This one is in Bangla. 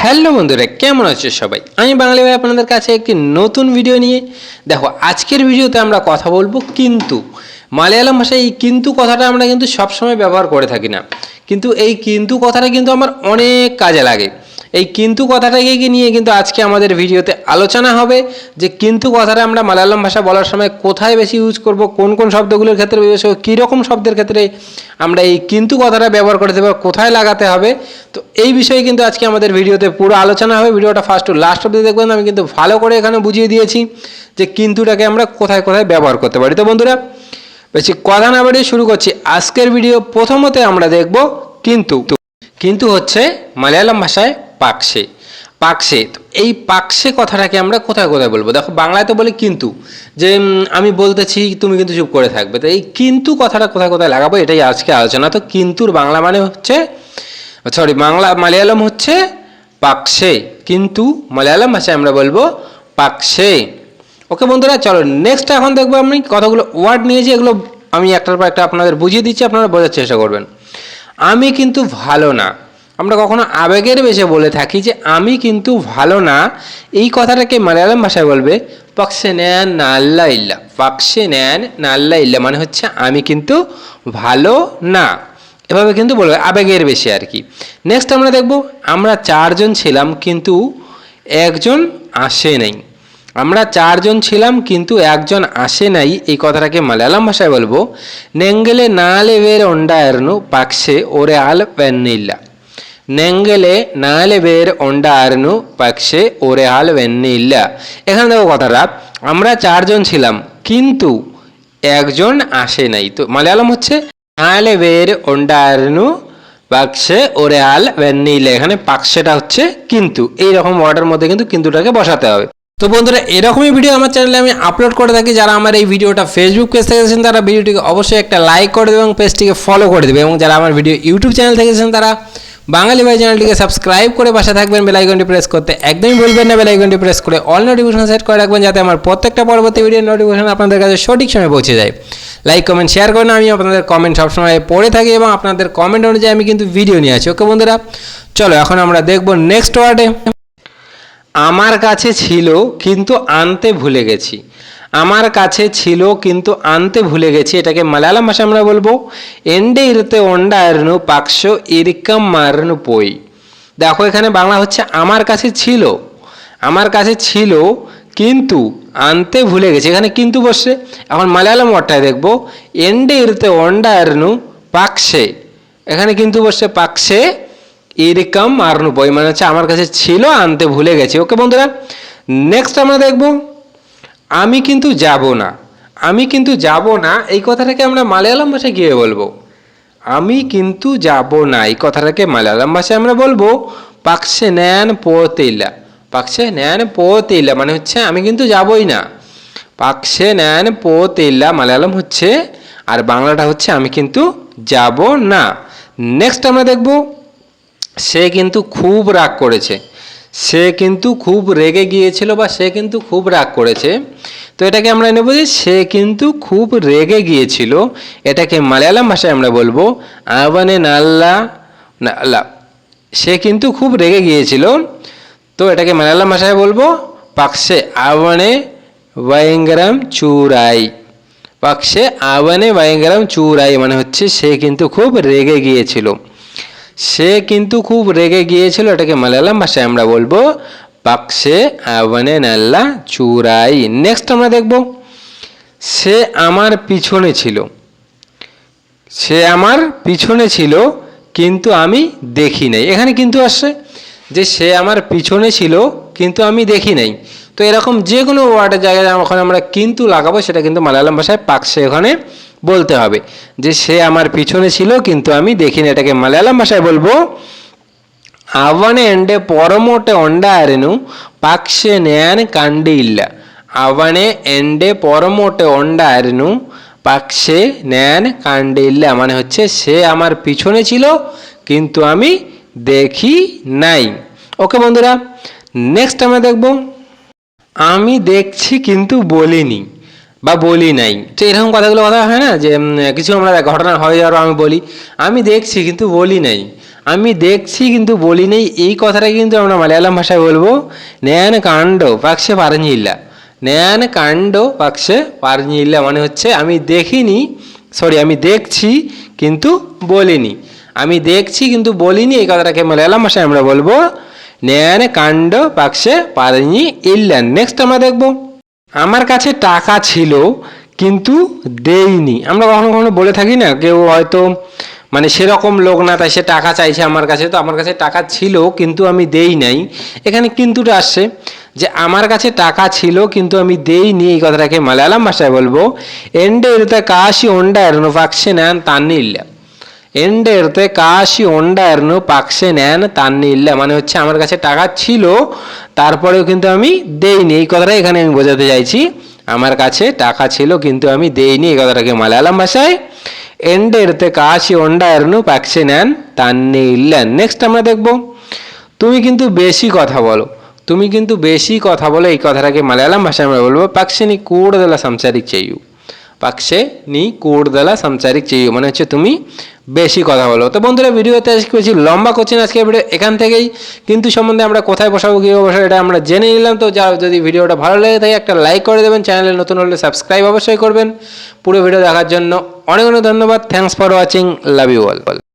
হ্যালো বন্ধুরা, কেমন আছে সবাই? আমি বাঙালি ভাই আপনাদের কাছে একটি নতুন ভিডিও নিয়ে। দেখো, আজকের ভিডিওতে আমরা কথা বলব কিন্তু। মালয়ালম ভাষায় এই কিন্তু কথাটা আমরা কিন্তু সবসময় ব্যবহার করে থাকি না। কিন্তু এই কিন্তু কথাটা কিন্তু আমার অনেক কাজে লাগে। এই কিন্তু কথাটাকে নিয়ে কিন্তু আজকে আমাদের ভিডিওতে আলোচনা হবে যে কিন্তু কথাটা আমরা মালায়ালাম ভাষা বলার সময় কোথায় বেশি ইউজ করব, কোন কোন শব্দগুলোর ক্ষেত্রে বিশেষ করে কীরকম শব্দের ক্ষেত্রে আমরা এই কিন্তু কথাটা ব্যবহার করতে পারব, কোথায় লাগাতে হবে। তো এই বিষয়ে কিন্তু আজকে আমাদের ভিডিওতে পুরো আলোচনা হবে, ভিডিওটা ফার্স্ট টু লাস্ট অব্দি দেখবেন, আমি কিন্তু ভালো করে এখানে বুঝিয়ে দিয়েছি যে কিন্তুটাকে আমরা কোথায় কোথায় ব্যবহার করতে পারি। তো বন্ধুরা, বেশি কথা না বাড়িয়ে শুরু করছি। আজকের ভিডিও প্রথমতে আমরা দেখব কিন্তু। কিন্তু হচ্ছে মালয়ালম ভাষায় পাকসে পাকসে এই পাকসে কথাটাকে আমরা কোথায় কোথায় বলব? দেখো, বাংলায় তো বলি কিন্তু, যে আমি বলতেছি, তুমি কিন্তু চুপ করে থাকবে। তো এই কিন্তু কথাটা কোথায় কোথায় লাগাবো, এটাই আজকে আলোচনা। তো কিন্তুর বাংলা মানে হচ্ছে সরি বাংলা মালয়ালম হচ্ছে পাকসে। কিন্তু মালয়ালম ভাষায় আমরা বলব পাকসে। ওকে বন্ধুরা, চলো নেক্সট এখন দেখব আমি কতগুলো ওয়ার্ড নিয়েছি এগুলো আমি একটার পর একটা আপনাদের বুঝিয়ে দিচ্ছি, আপনারা বোঝার চেষ্টা করবেন। আমি কিন্তু ভালো না। আমরা কখনো আবেগের বেশে বলে থাকি যে আমি কিন্তু ভালো না। এই কথাটাকে মালয়ালম ভাষায় বলবে, পক্ষে নেন নাল্লা ইল্লা। পক্ষে নেন নাল্লা ইল্লা মানে হচ্ছে, আমি কিন্তু ভালো না। এভাবে কিন্তু বলবে, আবেগের বেশি আর কি। নেক্সট আমরা দেখব, আমরা চারজন ছিলাম কিন্তু একজন আসে নাই। আমরা চারজন ছিলাম কিন্তু একজন আসে নাই, এই কথাটাকে মালয়ালাম ভাষায় বলব। নেঙ্গেলে না নালে বের অন্ডায়রনু পাকসে ওরে আল পেন্নিল্লা নালে বের অন্ডায়রনু পাকসে ওরে আল পেন্নিল্লা এখানে দেখো কথাটা আমরা চারজন ছিলাম কিন্তু একজন আসে নাই তো মালয়ালম হচ্ছে বের অন্ডায়রনু পাকসে ওরে আল পেন্নিল্লা এখানে পাকসেটা হচ্ছে কিন্তু এই রকম ওয়ার্ডের মধ্যে কিন্তু কিন্তুটাকে বসাতে হবে তো বন্ধুরা এরকমই ভিডিও আমার চ্যানেলে আমি আপলোড করে থাকি। যারা আমার এই ভিডিওটা ফেসবুক পেজ থেকে দেখেছেন, তারা ভিডিওটিকে অবশ্যই একটা লাইক করে দেবে এবং পেজটিকে ফলো করে দেবে। এবং যারা আমার ভিডিও ইউটিউব চ্যানেল থেকে দেখেছেন, তারা বাঙালি ভাই চ্যানেলটিকে সাবস্ক্রাইব করে পাশে থাকবেন বেলাইকনটি প্রেস করতে একদমই ভুলবেন না বেলাইকনটি প্রেস করে অল নোটিফিকেশন সেট করে রাখবেন যাতে আমার প্রত্যেকটা পরবর্তী ভিডিওর নোটিফিকেশন আপনাদের কাছে সঠিক সময় পৌঁছে যায়। লাইক কমেন্ট শেয়ার করেন আমি আপনাদের কমেন্ট সবসময় পড়ে থাকি এবং আপনাদের কমেন্ট অনুযায়ী আমি কিন্তু ভিডিও নিয়ে আসি ওকে বন্ধুরা, চলো, এখন আমরা দেখব নেক্সট ওয়ার্ডে আমার কাছে ছিল, কিন্তু আনতে ভুলে গেছি। আমার কাছে ছিল কিন্তু আনতে ভুলে গেছি, এটাকে মালায়ালাম ভাষায় আমরা বলব। এন্ডে ইরতে অন্ডা আরনু পাকশ ইরকাম মারনু পই। দেখো, এখানে বাংলা হচ্ছে আমার কাছে ছিল। আমার কাছে ছিল কিন্তু আনতে ভুলে গেছি। এখানে কিন্তু বসছে। এখন মালায়ালাম ওয়ার্ডটায় দেখব। এন্ডে ইরতে অন্ডা আরনু পাকশে। এখানে কিন্তু বসছে পাকশে এরকম আরনু পই। মানে হচ্ছে আমার কাছে ছিল, আনতে ভুলে গেছি। ওকে বন্ধুরা নেক্সট আমরা দেখব। আমি কিন্তু যাব না। আমি কিন্তু যাব না, এই কথাটাকে আমরা মালয়ালম ভাষায় গিয়ে বলব। আমি কিন্তু যাব না, এই কথাটাকে মালয়ালম ভাষায় আমরা বলব, পাকসে ন্যান পোতেইলা। পাকসে ন্যান পোতেইলা মানে হচ্ছে, আমি কিন্তু যাবই না। পাকসে ন্যান পোতেইলা মালয়ালম হচ্ছে, আর বাংলাটা হচ্ছে, আমি কিন্তু যাব না। নেক্সট আমরা দেখব, সে কিন্তু খুব রাগ করেছে। সে কিন্তু খুব রেগে গিয়েছিল বা সে কিন্তু খুব রাগ করেছে। তো এটাকে আমরা নেব যে সে কিন্তু খুব রেগে গিয়েছিল। এটাকে মালয়ালাম ভাষায় আমরা বলব আবানে নাল্লা নাল্লা। সে কিন্তু খুব রেগে গিয়েছিল। তো এটাকে মালয়ালাম ভাষায় বলব পাকসে আবানে ভয়ঙ্করম চুরাই। পাকসে আবানে ভয়ঙ্করম চুরাই মানে হচ্ছে সে কিন্তু খুব রেগে গিয়েছিল। সে কিন্তু খুব রেগে গিয়েছিল, এটাকে মালায়ালাম ভাষায় আমরা বলব পাকসে আবানে নাল্লা চুরাই নেক্সট আমরা দেখব, সে আমার পিছনে ছিল। সে আমার পিছনে ছিল, কিন্তু আমি দেখি নাই। এখানে কিন্তু আসছে যে সে আমার পিছনে ছিল, কিন্তু আমি দেখি নাই। তো এরকম যে কোনো ওয়ার্ডের জায়গায় যখন আমরা কিন্তু লাগাবো, সেটা কিন্তু মালায়ালাম ভাষায় পাকসে ওখানে বলতে হবে যে সে আমার পিছনে ছিল কিন্তু আমি দেখিনি এটাকে মালয়ালাম ভাষায় বলবো അവനെ എൻ്റെ പുറമോട്ട് ഉണ്ടായിരുന്നു പക്ഷെ ഞാൻ കണ്ടില്ല അവനെ എൻ്റെ പുറമോട്ട് ഉണ്ടായിരുന്നു പക്ഷে ন্যান কান্ডিল্লা মানে হচ্ছে সে আমার পিছনে ছিল কিন্তু আমি দেখি নাই ওকে বন্ধুরা নেক্সট আমরা দেখব আমি দেখছি কিন্তু বলিনি বা বলি নাই। তো এরকম কথাগুলো কথা হয় না যে কিছু আমরা ঘটনা হয়ে যাওয়ার আমি বলি। আমি দেখছি কিন্তু বলি নাই। আমি দেখছি কিন্তু বলি নেই। এই কথাটা কিন্তু আমরা মালয়ালাম ভাষায় বলব, ন্যান কাণ্ড পাকসে পারঞ্জিল্লা ন্যান কাণ্ড পাকসে পারঞ্জিল্লা মানে হচ্ছে আমি দেখিনি সরি আমি দেখছি কিন্তু বলিনি। আমি দেখছি কিন্তু বলিনি, এই কথাটাকে মালয়ালাম ভাষায় আমরা বলব, ন্যান কাণ্ড পাকসে পারঞ্জি ইল্লা নেক্সট আমরা দেখব। আমার কাছে টাকা ছিল, কিন্তু দেইনি। আমরা কখনো কখনো বলে থাকি না, কেউ হয়তো মানে সেরকম লোক না, তাই সে টাকা চাইছে আমার কাছে, তো আমার কাছে টাকা ছিল, কিন্তু আমি দেই নাই। এখানে কিন্তুটা আসছে, যে আমার কাছে টাকা ছিল, কিন্তু আমি দেইনি, এই কথাটাকে মালায়ালাম ভাষায় বলব। এন্ডে কাশি ওন্ডা এরনো নেন অ্যান্ড তান্নিল্লা എൻ്റെ അടുത്ത് കാശി ഉണ്ടായിരുന്നു പക്ഷെ ഞാൻ തന്നില്ല মানে হচ্ছে আমার কাছে টাকা ছিল তারপরেও কিন্তু আমি দেইনি এই কথাটা এখানে আমি বোঝাতে চাইছি আমার কাছে টাকা ছিল কিন্তু আমি দেইনি এই কথাটাকে মালায়ালাম ভাষায় എൻ്റെ അടുത്ത് കാശി ഉണ്ടായിരുന്നു പക്ഷെ ഞാൻ തന്നില്ല নেক্সট আমরা দেখব তুমি কিন্তু বেশি কথা বলো তুমি কিন্তু বেশি কথা বলো এই কথাটাকে মালায়ালাম ভাষায় আমরা বলবো പക്ഷെ നീ കൂടുതൽ സംസാരിച്ചു പക്ഷേ, നീ കൂടുതൽ চেয়ে মানে হচ্ছে তুমি বেশি কথা বলো। তো বন্ধুরা, ভিডিওতে আজকে বেশি লম্বা কোচিং আজকে ভিডিও এখান থেকেই। কিন্তু সম্বন্ধে আমরা কোথায় বসাবো, কী বসাবো, এটা আমরা জেনে নিলাম। তো যা যদি ভিডিওটা ভালো লাগে তাই একটা লাইক করে দেবেন। চ্যানেলে নতুন হলে সাবস্ক্রাইব অবশ্যই করবেন। পুরো ভিডিও দেখার জন্য অনেক অনেক ধন্যবাদ। Thanks for watching love you all